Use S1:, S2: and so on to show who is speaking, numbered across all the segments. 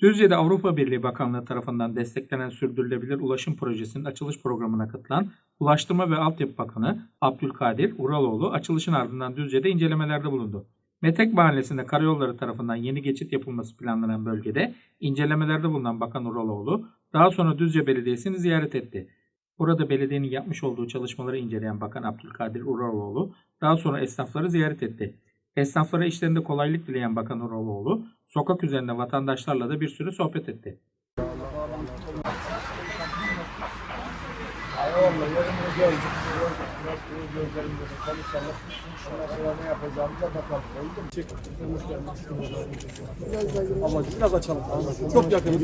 S1: Düzce'de Avrupa Birliği Bakanlığı tarafından desteklenen Sürdürülebilir Ulaşım Projesi'nin açılış programına katılan Ulaştırma ve Altyapı Bakanı Abdülkadir Uraloğlu açılışın ardından Düzce'de incelemelerde bulundu. Metek Mahallesi'nde karayolları tarafından yeni geçit yapılması planlanan bölgede incelemelerde bulunan Bakan Uraloğlu daha sonra Düzce Belediyesi'ni ziyaret etti. Burada belediyenin yapmış olduğu çalışmaları inceleyen Bakan Abdülkadir Uraloğlu daha sonra esnafları ziyaret etti. Esnaflara işlerinde kolaylık dileyen Bakan Uraloğlu, sokak üzerinde vatandaşlarla da bir süre sohbet etti.
S2: Ama biraz açalım. Çok yakınız.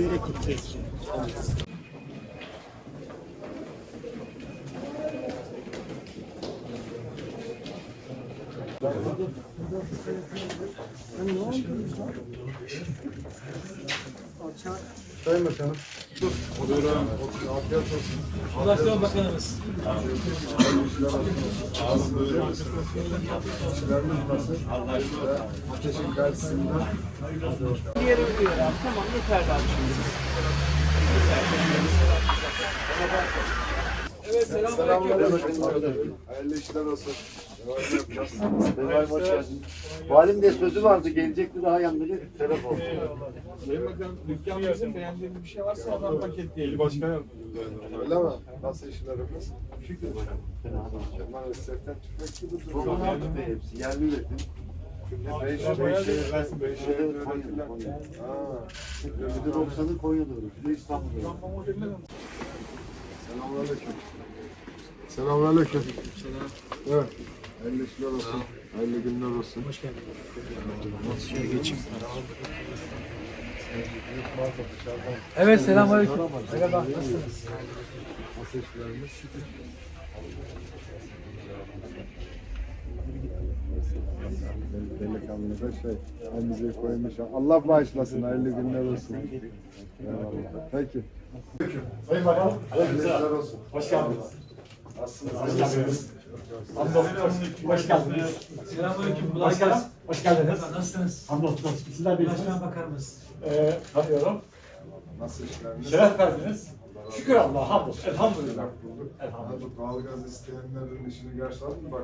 S3: Sayın Bakanım. Buyurun. Afiyet olsun.
S2: Ulaştırma Bakanımız.
S3: İşlerimiz nasıl? Ateşin karşısında.
S2: Diğeri uyuyor abi. Tamam yeterli abi şimdi. Evet selamünaleyküm.
S3: Hayırlı işler olsun. Beyler hoş geldin. Valim de sözü vardı gelecekti daha yandı. Telefon.
S2: Sayın Bakanım dükkanımızın beğendiğiniz bir şey varsa oradan paketleyelim. Başkanım.
S3: Öyle mi? Nasıl işlerimiz? Şükür. Kemal Esref'ten tüfek gibi duruyor. hepsi. Yerli üretim. Şimdi Beyşe, Beyşe, Beyşe üretilen. Ha. Bir de 90'ı Konya'da üretiyor. Bir de İstanbul'da. Selamünaleyküm. Selamünaleyküm. Selam. Evet. Hayırlı işler olsun. Hayırlı günler olsun. Hoş geldin. Şöyle geçeyim?
S2: Evet selamünaleyküm. Merhaba nasılsınız?
S3: Nasıl işlerimiz? Delikanlı da şey, elimize koymuş. Allah bağışlasın, hayırlı günler olsun. Eyvallah. Peki.
S4: Sayın Bakanım,
S3: Hayırlı işler olsun.
S4: hoş geldiniz.
S3: Nasılsınız?
S4: Hoş geldiniz. Hoş geldiniz.
S2: Selamünaleyküm.
S4: Başkanım, hoş geldiniz.
S2: Nasılsınız?
S4: Hamdolsun, sizler de
S2: Başkan Bakanımız.
S4: Ee, tanıyorum.
S3: Nasıl işlerimiz?
S4: Şeref verdiniz. Şükür Allah'a, hamdolsun. Elhamdülillah.
S3: bulduk.
S4: Elhamdülillah.
S3: Bu doğalgaz isteyenlerin işini yaşladın mı bak?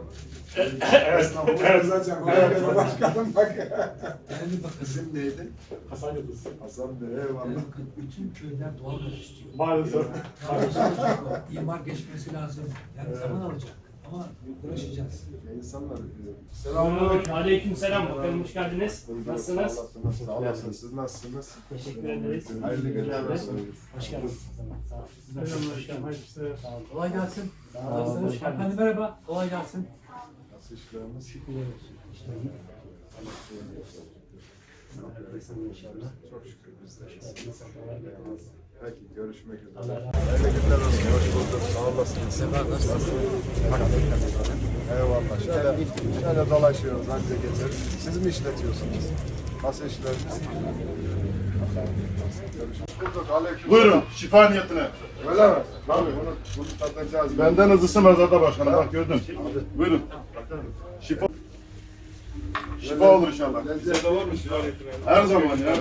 S4: Evet. Evet.
S3: zaten.
S4: Evet.
S3: Başkanım bak.
S2: Değerli Bakanım.
S3: İsim neydi?
S4: Hasan Yıldız.
S3: Hasan Bey eyvallah.
S2: Bütün köyler doğalgaz istiyor.
S4: Maalesef.
S2: İmar geçmesi lazım. Yani zaman alacak. Ama uğraşacağız.
S3: İnsanlar.
S5: Selamünaleyküm. Aleyküm selam. Bakalım hoş geldiniz. Nasılsınız?
S3: Sağ olasınız. Sağ. Siz nasılsınız?
S5: Teşekkür ederiz.
S3: Hayırlı günler olsun.
S5: Hoş geldiniz. Sağ olun. De hoş geldiniz.
S2: Kolay gelsin.
S5: olun.
S2: Nasılsınız? Efendim merhaba. Kolay gelsin.
S3: Nasıl işlerimiz? Çok şükür biz de. Peki görüşmek üzere. Olsun. Hoş bulduk. Sağ olasınız. Eyvallah. Şöyle, şöyle dolaşıyoruz anca geçeriz. Siz mi işletiyorsunuz? Nasıl işleriniz?
S6: Buyurun şifa niyetine.
S3: Öyle mi? Tabii. Bunu, bunu tadacağız.
S6: Benden hızlısı mezarda başkanım bak gördün. Buyurun. Şifa. Şifa olur inşallah.
S3: Lezzet olur mu?
S6: Her zaman ya.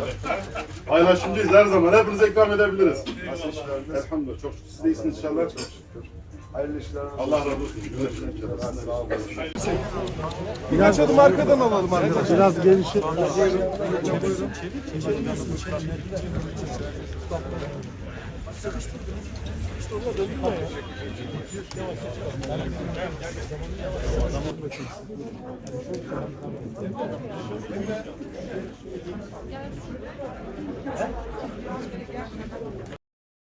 S6: Paylaşımcıyız her zaman. Hepinize ikram edebiliriz. Elhamdülillah çok şükür. Siz de iyisiniz inşallah.
S3: Çok şükür. Hayırlı işler.
S6: Allah razı olsun. Güzel
S3: Sağ olun.
S2: Açalım arkadan alalım arkadaşlar. Biraz gelişir. Sıkıştırdınız. Sıkıştırdılar döndüm ya. Yavaş yavaş.